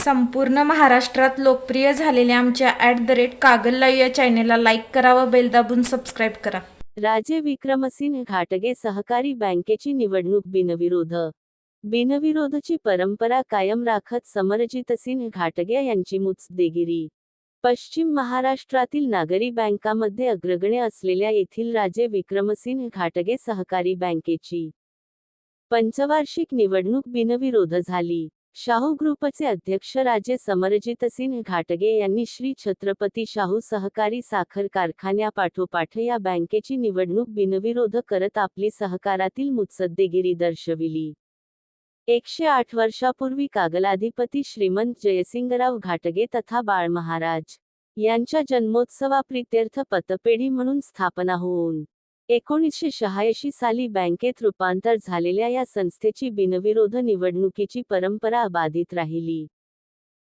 संपूर्ण महाराष्ट्रात लोकप्रिय झालेल्या आमच्या at the rate Kagal live या चॅनेलला लाईक करा व बेल दाबून सबस्क्राईब करा. राजे विक्रमसिंह घाटगे सहकारी बँकेची निवडणूक बिनविरोध. बिनविरोधची परंपरा कायम राखत समरजितसिंह घाटगे यांची मुत्सदेगिरी पश्चिम महाराष्ट्रातील नागरी बँकामध्ये अग्रगण्य असलेल्या येथील राजे विक्रमसिंह घाटगे सहकारी बँकेची पंचवार्षिक निवडणूक बिनविरोध झाली. शाहू ग्रुपचे अध्यक्ष राजे समरजितसिंह घाटगे यांनी श्री छत्रपती शाहू सहकारी साखर कारखान्यापाठोपाठ या बँकेची निवडणूक बिनविरोध करत आपली सहकारातील मुत्सद्देगिरी दर्शविली. एकशे आठ वर्षापूर्वी कागलाधिपती श्रीमंत जयसिंगराव घाटगे तथा बाळ महाराज यांच्या जन्मोत्सवाप्रित्यर्थ पतपेढी म्हणून स्थापना होऊन एकोणीसशे शहाऐंशी साली बँकेत रूपांतर झालेल्या या संस्थेची बिनविरोध निवडणुकीची परंपरा अबाधित राहिली.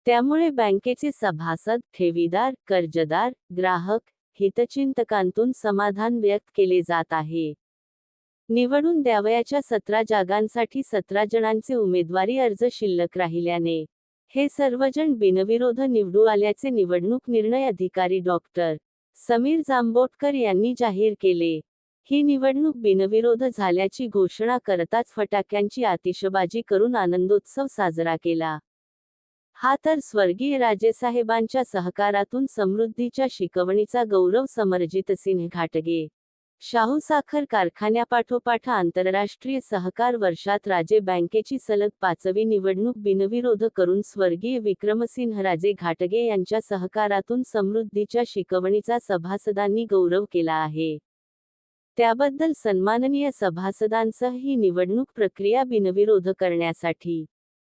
त्यामुळे बँकेचे सभासद ठेवीदार कर्जदार ग्राहक हितचिंतकांतून समाधान व्यक्त केले जात आहे. निवडून द्यावयाच्या सतरा जागांसाठी सतरा जणांचे उमेदवारी अर्ज शिल्लक राहिल्याने हे सर्वजण बिनविरोध निवडू आल्याचे निवडणूक निर्णय अधिकारी डॉक्टर समीर जांबोटकर यांनी जाहीर केले. ही निवडणूक बिनविरोध झाल्याची घोषणा करताच फटाक्यांची आतिषबाजी करून आनंदोत्सव साजरा केला. हा तर स्वर्गीय राजेसाहेबांच्या सहकारातून समृद्धीच्या शिकवणीचा गौरव समरजितसिंह घाटगे. शाहू साखर कारखान्यापाठोपाठ आंतरराष्ट्रीय सहकार वर्षात राजे बँकेची सलग पाचवी निवडणूक बिनविरोध करून स्वर्गीय विक्रमसिंह राजे घाटगे यांच्या सहकारातून समृद्धीच्या शिकवणीचा सभासदांनी गौरव केला आहे. त्याबद्दल सन्माननीय सभासदांसह ही निवडणूक प्रक्रिया बिनविरोध करण्यासाठी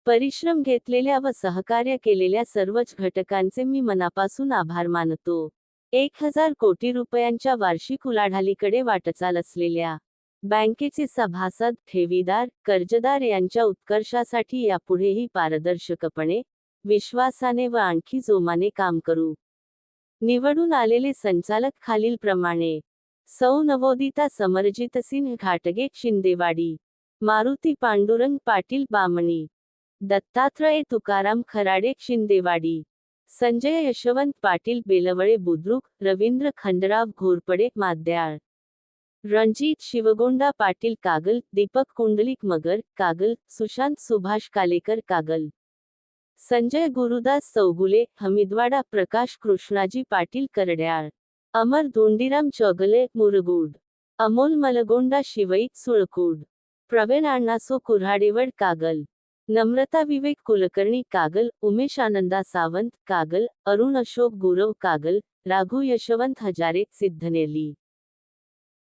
परिश्रम घेतलेल्या व सहकार्य केलेल्या सर्वच घटकांचे मी मनापासून आभार मानतो. एक हजार कोटी रुपयांच्या वार्षिक उलाढालीकडे वाटचाल असलेल्या बँकेचे सभासद ठेवीदार कर्जदार यांच्या उत्कर्षासाठी यापुढेही पारदर्शकपणे विश्वासाने व आणखी जोमाने काम करू. निवडून आलेले संचालक खालीलप्रमाणे सौ नवोदिता समरजितसिंह घाटगे शिंदेवाडी, मारुती पांडुरंग पाटील बामणी, दत्तात्रय तुकाराम खराडे शिंदेवाडी, संजय यशवंत पाटील बेलवळे बुद्रुक, रवींद्र खंडराव घोरपडे माद्याळ, रणजित शिवगोंडा पाटील कागल, दीपक कुंडलिक मगर कागल, सुशांत सुभाष कालेकर कागल, संजय गुरुदास चौगुले हमिदवाडा प्रकाश कृष्णाजी पाटील करड्याळ. अमर धोंडीराम चौगले मुरगुड. अमोल मलगोंडा शिवई सुळकूड. प्रवीण अण्णासो कुऱ्हाडेवड कागल. नम्रता विवेक कुलकर्णी कागल. उमेश आनंदा सावंत कागल. अरुण अशोक गुरव कागल. राघू यशवंत हजारे सिद्धनेली.